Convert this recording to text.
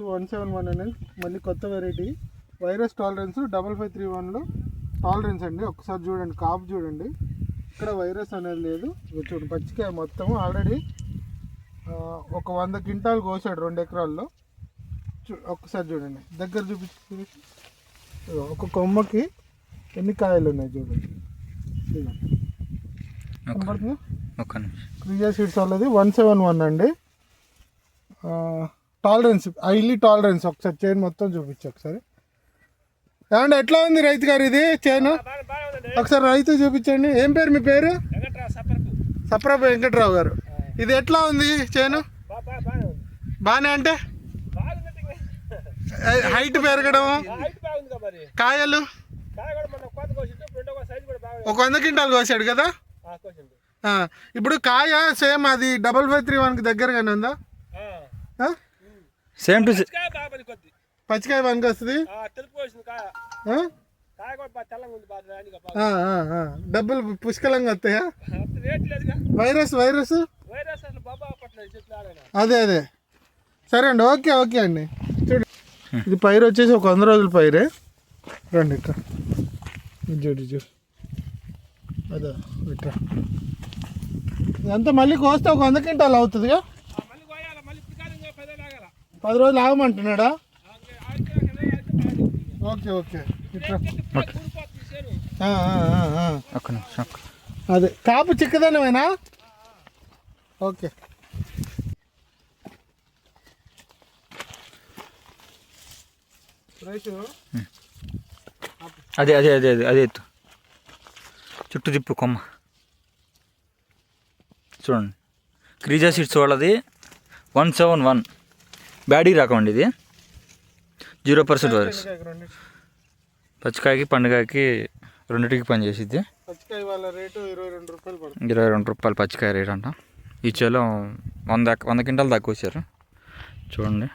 One seven one అనేది మళ్ళీ కొత్త variety virus tolerance double five three వన్లో టాలరెన్స్ అండి. ఒకసారి చూడండి కాపు చూడండి. ఇక్కడ వైరస్ అనేది లేదు. చూడండి పచ్చికాయ మొత్తం ఆల్రెడీ ఒక వంద క్వింటాలు కోసాడు రెండు ఎకరాల్లో. ఒక్కసారి చూడండి. దగ్గర చూపించి ఒక కొమ్మకి ఎన్ని కాయలు ఉన్నాయి చూడండి. క్రియా సీడ్స్ వాళ్ళది వన్ సెవెన్ వన్ అండి. టాలరెన్స్ హైలీ టాలరెన్స్ ఒకసారి చైన్ మొత్తం చూపించు ఒకసారి. ఏమండి ఎట్లా ఉంది రైతు గారు ఇది చైన్ ఒకసారి రైతు చూపించండి. ఏం పేరు మీ పేరు? సప్రభ వెంకట్రావు గారు. ఇది ఎట్లా ఉంది చైన్ బాగానే అంటే? హైట్ పెరగడం. కాయలు? ఒక వంద క్వింటాలు కోసాడు కదా? ఇప్పుడు కాయ సేమ్ అది డబల్ ఫైవ్ త్రీ వన్కి దగ్గరగానే ఉందా? సేమ్ టు పచ్చికాయ వన్కి వస్తుంది? ఆ? ఆ, ఆ, ఆ. డబ్బులు పుష్కలంగా వస్తాయా? Virus virus? అదే అదే. సరే అండి ఓకే ఓకే అండి. చూడు ఇది పైరు వచ్చేసి ఒక వంద రోజుల పైరే. రండి ఇక్కడ ఇది చూడు చూడు. అదే ఇట్లా ఇదంతా మళ్ళీ కోస్తే ఒక వంద క్వింటాలు అవుతుందిగా? పది రోజులు ఆగమంటున్నాడా? Okay okay. ఒక్క నిమిషం అదే కాపు చిక్కదనమేనా? ఓకే. అదే అదే అదే అదే అదే ఎత్తు. చుట్టూ తిప్పు కొమ్మ. చూడండి. క్రీజా సీడ్స్ వాళ్ళది వన్ సెవెన్ వన్. బ్యాడీ రకం అండి ఇది. Zero percent virus. పచ్చికాయకి పండుగకి రెండింటికి పనిచేసిద్ది పచ్చికాయ వాళ్ళ రేటు ఇరవై రెండు రూపాయలు పడుతుంది. ఇరవై రెండు రూపాయలు పచ్చికాయ రేట్ అంట. ఈ చేలో వంద వంద క్వింటాలు తక్కువ వచ్చారు చూడండి.